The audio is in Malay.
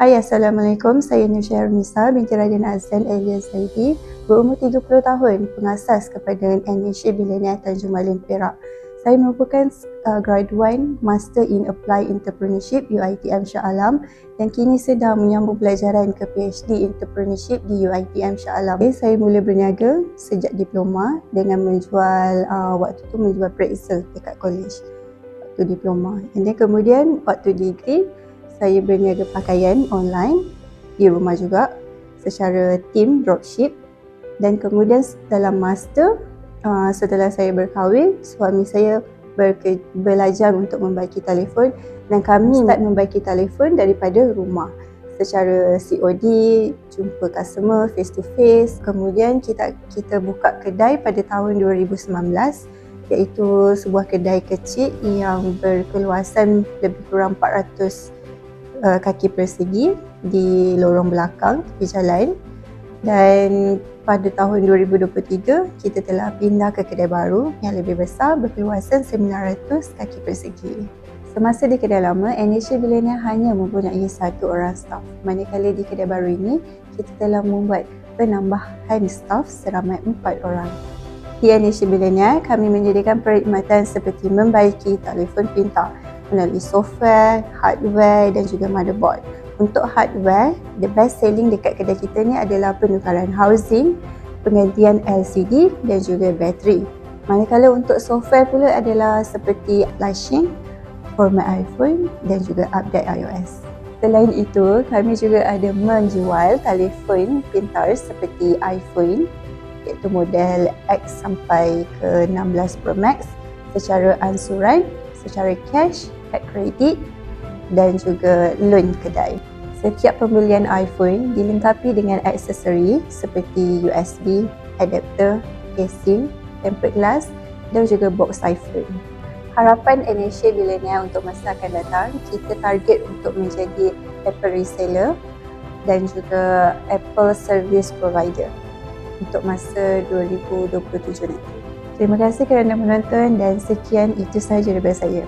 Hai Assalamualaikum, saya Nusya Nisa binti Raden Azlan alias Zaidi berumur 30 tahun, pengasas kepada NHA Bilenia Tanjung Malin Perak. Saya merupakan uh, graduan Master in Applied Entrepreneurship UiTM Shah Alam dan kini sedang menyambung pelajaran ke PhD Entrepreneurship di UiTM Shah Alam. Okay, saya mula berniaga sejak diploma dengan menjual, uh, waktu tu menjual pretzel dekat college waktu diploma. And then kemudian waktu degree, saya berniaga pakaian online. Di rumah juga secara team dropship. Dan kemudian dalam master uh, setelah saya berkahwin suami saya berke, belajar untuk membaiki telefon. Dan kami start membaiki telefon daripada rumah. Secara COD jumpa customer face to face. Kemudian kita kita buka kedai pada tahun 2019 iaitu sebuah kedai kecil yang berkeluasan lebih kurang 400 uh, kaki persegi di lorong belakang tepi jalan dan pada tahun 2023 kita telah pindah ke kedai baru yang lebih besar berkeluasan 900 kaki persegi. Semasa di kedai lama, NHA Bilenia hanya mempunyai satu orang staf. Manakala di kedai baru ini, kita telah membuat penambahan staf seramai empat orang. NHA Bilenia, kami menyediakan perkhidmatan seperti membaiki telefon pintar, melalui software, hardware dan juga motherboard. Untuk hardware, the best selling dekat kedai kita ni adalah penukaran housing, penggantian LCD dan juga bateri. Manakala untuk software pula adalah seperti flashing, format iPhone dan juga update iOS. Selain itu, kami juga ada menjual telefon pintar seperti iPhone iaitu model X sampai ke 16 Pro Max secara ansuran, secara cash kad kredit dan juga loan kedai. Setiap pembelian iPhone dilengkapi dengan aksesori seperti USB, adapter, casing, tempered glass dan juga box iPhone. Harapan NHA Billionaire untuk masa akan datang, kita target untuk menjadi Apple reseller dan juga Apple service provider untuk masa 2027 nanti. Terima kasih kerana menonton dan sekian itu sahaja daripada saya.